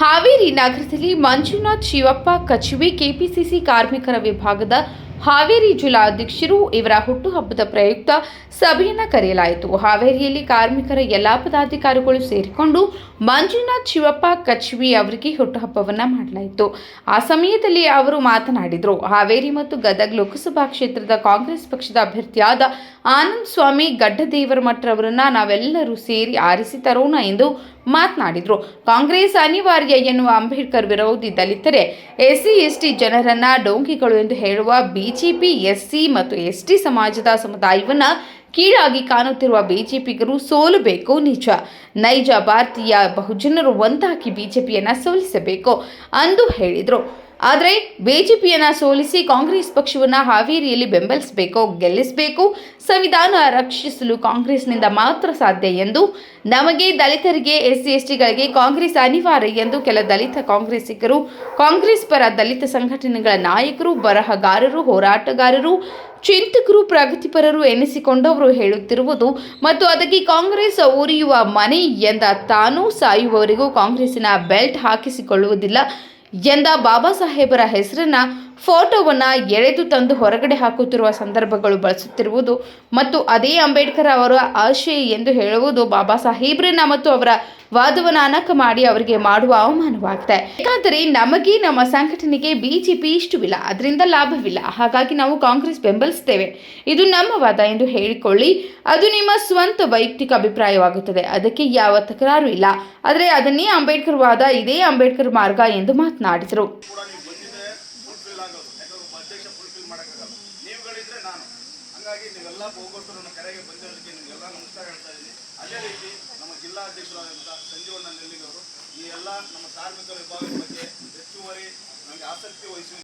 ಹಾವೇರಿ ನಗರದಲ್ಲಿ ಮಂಜುನಾಥ್ ಶಿವಪ್ಪ ಕಚುವೆ ಕೆಪಿಸಿಸಿ ಕಾರ್ಮಿಕರ ವಿಭಾಗದ ಹಾವೇರಿ ಜಿಲ್ಲಾಧ್ಯಕ್ಷರು ಇವರ ಹುಟ್ಟುಹಬ್ಬದ ಪ್ರಯುಕ್ತ ಸಭೆಯನ್ನು ಕರೆಯಲಾಯಿತು. ಹಾವೇರಿಯಲ್ಲಿ ಕಾರ್ಮಿಕರ ಎಲ್ಲಾ ಪದಾಧಿಕಾರಿಗಳು ಸೇರಿಕೊಂಡು ಮಂಜುನಾಥ್ ಶಿವಪ್ಪ ಕಚ್ವಿ ಅವರಿಗೆ ಹುಟ್ಟುಹಬ್ಬವನ್ನು ಮಾಡಲಾಯಿತು. ಆ ಸಮಯದಲ್ಲಿ ಅವರು ಮಾತನಾಡಿದರು, ಹಾವೇರಿ ಮತ್ತು ಗದಗ ಲೋಕಸಭಾ ಕ್ಷೇತ್ರದ ಕಾಂಗ್ರೆಸ್ ಪಕ್ಷದ ಅಭ್ಯರ್ಥಿಯಾದ ಆನಂದ್ ಸ್ವಾಮಿ ಗಡ್ಡದೇವರ ಮಠ್ರವರನ್ನು ನಾವೆಲ್ಲರೂ ಸೇರಿ ಆರಿಸಿ ತರೋಣ ಎಂದು ಮಾತನಾಡಿದರು. ಕಾಂಗ್ರೆಸ್ ಅನಿವಾರ್ಯ ಎನ್ನುವ ಅಂಬೇಡ್ಕರ್ ವಿರೋಧಿ ದಲಿತರೆ, ಎಸ್ಸಿ, ಎಸ್ಟಿ ಜನರನ್ನ ಡೋಂಕಿಗಳು ಎಂದು ಹೇಳುವ ಬಿಜೆಪಿ, ಎಸ್ಸಿ ಮತ್ತು ಎಸ್ಟಿ ಸಮಾಜದ ಸಮುದಾಯವನ್ನು ಕೀಳಾಗಿ ಕಾಣುತ್ತಿರುವ ಬಿಜೆಪಿಗರು ಸೋಲಬೇಕು ನಿಜ. ನೈಜ ಭಾರತೀಯ ಬಹುಜನರು ಒಂದಾಗಿ ಬಿಜೆಪಿಯನ್ನು ಸೋಲಿಸಬೇಕು ಅಂದು ಹೇಳಿದರು. ಆದರೆ ಬಿಜೆಪಿಯನ್ನು ಸೋಲಿಸಿ ಕಾಂಗ್ರೆಸ್ ಪಕ್ಷವನ್ನು ಹಾವೇರಿಯಲ್ಲಿ ಬೆಂಬಲಿಸಬೇಕು, ಗೆಲ್ಲಿಸಬೇಕು, ಸಂವಿಧಾನ ರಕ್ಷಿಸಲು ಕಾಂಗ್ರೆಸ್ನಿಂದ ಮಾತ್ರ ಸಾಧ್ಯ ಎಂದು ನಮಗೆ ದಲಿತರಿಗೆ, ಎಸ್ಸಿ, ಎಸ್ಟಿಗಳಿಗೆ ಕಾಂಗ್ರೆಸ್ ಅನಿವಾರ್ಯ ಎಂದು ಕೆಲ ದಲಿತ ಕಾಂಗ್ರೆಸ್ಸಿಗರು ಕಾಂಗ್ರೆಸ್ ಪರ ದಲಿತ ಸಂಘಟನೆಗಳ ನಾಯಕರು, ಬರಹಗಾರರು, ಹೋರಾಟಗಾರರು, ಚಿಂತಕರು, ಪ್ರಗತಿಪರರು ಎನಿಸಿಕೊಂಡವರು ಹೇಳುತ್ತಿರುವುದು ಮತ್ತು ಅದಕ್ಕೆ ಕಾಂಗ್ರೆಸ್ ಉರಿಯುವ ಮನೆ ಎಂದ ತಾನೂ ಸಾಯುವವರೆಗೂ ಕಾಂಗ್ರೆಸ್ಸಿನ ಬೆಲ್ಟ್ ಹಾಕಿಸಿಕೊಳ್ಳುವುದಿಲ್ಲ. ಎಂದ ಬಾಬಾ ಸಾಹೇಬರ ಹೆಸರನ್ನ ಫೋಟೋವನ್ನು ಎಳೆದು ತಂದು ಹೊರಗಡೆ ಹಾಕುತ್ತಿರುವ ಸಂದರ್ಭಗಳು ಬಳಸುತ್ತಿರುವುದು ಮತ್ತು ಅದೇ ಅಂಬೇಡ್ಕರ್ ಅವರ ಆಶಯ ಎಂದು ಹೇಳುವುದು ಬಾಬಾ ಸಾಹೇಬ್ರನ್ನ ಮತ್ತು ಅವರ ವಾದವನ್ನು ಅನಕ ಮಾಡಿ ಅವರಿಗೆ ಮಾಡುವ ಅವಮಾನವಾಗಿದೆ. ಯಾಕಂದರೆ ನಮಗೆ ನಮ್ಮ ಸಂಘಟನೆಗೆ ಬಿಜೆಪಿ ಇಷ್ಟವಿಲ್ಲ, ಅದರಿಂದ ಲಾಭವಿಲ್ಲ. ಹಾಗಾಗಿ ನಾವು ಕಾಂಗ್ರೆಸ್ ಬೆಂಬಲಿಸ್ತೇವೆ ಇದು ನಮ್ಮ ವಾದ ಎಂದು ಹೇಳಿಕೊಳ್ಳಿ. ಅದು ನಿಮ್ಮ ಸ್ವಂತ ವೈಯಕ್ತಿಕ ಅಭಿಪ್ರಾಯವಾಗುತ್ತದೆ. ಅದಕ್ಕೆ ಯಾವ ತಕರಾರು ಇಲ್ಲ. ಆದರೆ ಅದನ್ನೇ ಅಂಬೇಡ್ಕರ್ ವಾದ, ಇದೇ ಅಂಬೇಡ್ಕರ್ ಮಾರ್ಗ ಎಂದು ಮಾತನಾಡಿದರು. ನೀವೆಲ್ಲ ಹೋಗೋದು ನನ್ನ ಕರೆಗೆ ಬಂದಿರೋದಕ್ಕೆ ನಿಮಗೆಲ್ಲ ನಮಸ್ಕಾರ ಹೇಳ್ತಾ ಇದ್ದೀನಿ. ಅದೇ ರೀತಿ ನಮ್ಮ ಜಿಲ್ಲಾ ಅಧ್ಯಕ್ಷರಾದಂಥ ಸಂಜೀವಣ್ಣ ನೆಲ್ಲಿಗವರು ಈ ಎಲ್ಲ ನಮ್ಮ ಕಾರ್ಮಿಕರ ವಿಭಾಗದ ಬಗ್ಗೆ ಹೆಚ್ಚುವರಿ ನಮಗೆ ಆಸಕ್ತಿ ವಹಿಸಿ